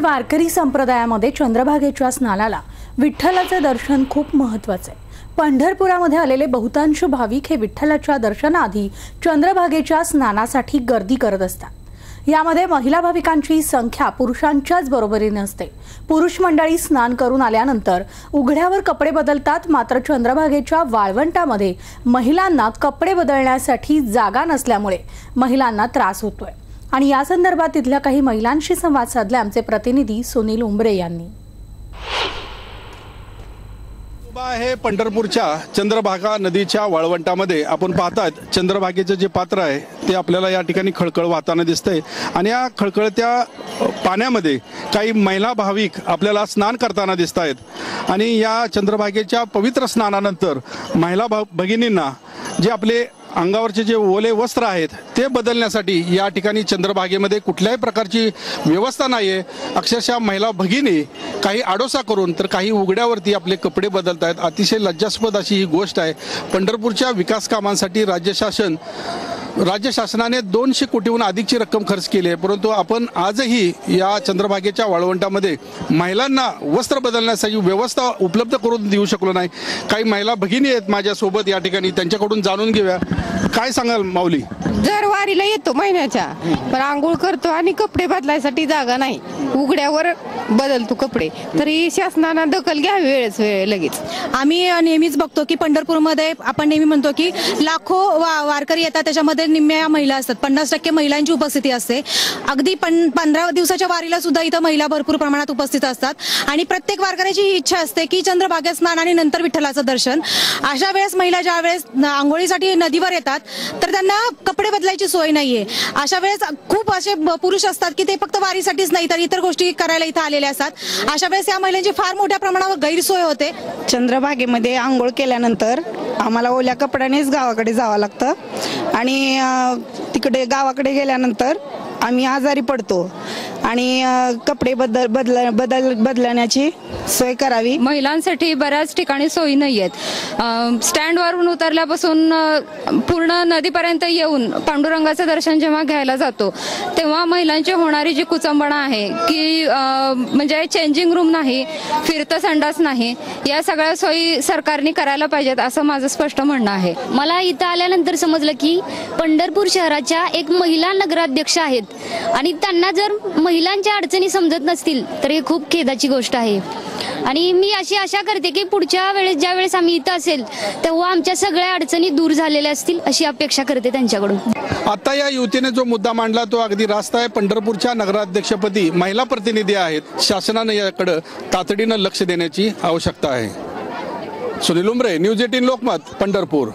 वारकरी संप्रदायामध्ये चंद्रभागेच्या स्नानाला विठ्ठलाचे दर्शन खूप महत्त्वाचे आहे पंढरपुरामध्ये आलेले बहुतांश भाविक हे विठ्ठलाच्या दर्शनाआधी चंद्रभागेच्या स्नानासाठी गर्दी करत असतात. यामध्ये महिला भाविकांची संख्या पुरुषांच्याच बरोबरीने असते. पुरुष मंडळी स्नान करून आल्यानंतर उघड्यावर कपडे बदलतात मात्र चंद्रभागेच्या वाळवंटामध्ये महिलांना कपडे बदलण्यासाठी जागा नसल्यामुळे महिलांना त्रास होतोय. आणि या संदर्भात तिथल्या काही महिलांशी संवाद साधले आमचे प्रतिनिधी सुनील उंबरे यांनी. उभा आहे पंढरपूरच्या चंद्रभागा नदीच्या वाळवंटामध्ये. आपण पाहतात चंद्रभागेचं जे पात्र आहे ते आपल्याला या ठिकाणी खळखळ वाहताना दिसतंय. आणि या खळखळत्या पाण्यामध्ये काही महिला भाविक आपल्याला स्नान करताना दिसत आहेत आणि या चंद्रभागेच्या पवित्र स्नानानंतर महिला भा भगिनींना जे आपले अंगावरचे जे ओले वस्त्र आहेत ते बदलण्यासाठी या ठिकाणी चंद्रभागेमध्ये कुठल्याही प्रकारची व्यवस्था नाही आहे अक्षरशः महिला भगिनी काही आडोसा करून तर काही उघड्यावरती आपले कपडे बदलत आहेत अतिशय लज्जास्पद अशी ही गोष्ट आहे. पंढरपूरच्या विकास कामांसाठी राज्य शासन राज्य शासनाने दोनशे कोटीहून अधिकची रक्कम खर्च केली आहे परंतु आपण आजही या चंद्रभागेच्या वाळवंटामध्ये महिलांना वस्त्र बदलण्यासाठी व्यवस्था उपलब्ध करून देऊ शकलो नाही. काही महिला भगिनी आहेत माझ्यासोबत या ठिकाणी त्यांच्याकडून जाणून घेऊया. काय सांगाल माऊली? दर वारीला येतो महिन्याच्या पण आंघोळ करतो आणि कपडे बदलायसाठी जागा नाही. उघड्यावर बदलतो कपडे. तरी शासनानं दखल घ्यावी वेळेस वेळ लगेच. आम्ही नेहमीच बघतो की पंढरपूरमध्ये आपण नेहमी म्हणतो की लाखो वा वारकरी येतात. त्याच्यामध्ये निम्म्या महिला असतात. पन्नास टक्के महिलांची उपस्थिती असते. अगदी पं पंधरा दिवसाच्या वारीला सुद्धा इथं महिला भरपूर प्रमाणात उपस्थित असतात. आणि प्रत्येक वारकऱ्याची ही इच्छा असते की चंद्रभागेत स्नान आणि नंतर विठ्ठलाचं दर्शन. अशा वेळेस महिला ज्या वेळेस आंघोळीसाठी नदीवर येतात तर त्यांना कपडे बदलायची सोय नाहीये. अशा वेळेस खूप असे पुरुष असतात की ते फक्त वारीसाठीच नाही तर इतर गोष्टी करायला इथं आलेले असतात. अशा वेळेस या महिलांची फार मोठ्या प्रमाणावर गैरसोय होते. चंद्रभागेमध्ये आंघोळ केल्यानंतर आम्हाला ओल्या कपड्यानेच गावाकडे जावं लागतं. आणि तिकडे गावाकडे गेल्यानंतर आम्ही आजारी पडतो. आणि कपडे बदल बदल बदल बदलण्याची सोय करावी. महिलांसाठी बऱ्याच ठिकाणी सोयी नाही आहेत. स्टँडवरून उतरल्यापासून पूर्ण नदीपर्यंत येऊन पांडुरंगाचं दर्शन जेव्हा घ्यायला जातो तेव्हा महिलांची होणारी जी कुचंबणा आहे की म्हणजे चेंजिंग रूम नाही फिरतं संडास नाही या सगळ्या सोयी सरकारने करायला पाहिजेत असं माझं स्पष्ट म्हणणं आहे. मला इथं आल्यानंतर समजलं की पंढरपूर शहराच्या एक महिला नगराध्यक्ष आहेत. आणि त्यांना जर महिलांच्या अडचणी समजत नसतील तर ही खूप खेदाची गोष्ट आहे. आणि मी अशी आशा करते की पुढच्या वेळेस ज्या वेळेस आम्ही इथं असेल तेव्हा आमच्या सगळ्या अडचणी दूर झालेल्या असतील अशी अपेक्षा करते त्यांच्याकडून. आता या युवतीने जो मुद्दा मांडला तो अगदी रास्त आहे. पंढरपूरच्या नगराध्यक्षपदी महिला प्रतिनिधी आहेत. शासनानं याकडे तातडीनं लक्ष देण्याची आवश्यकता आहे. Sunil Umare news eighteen Lokmat Pandharpur.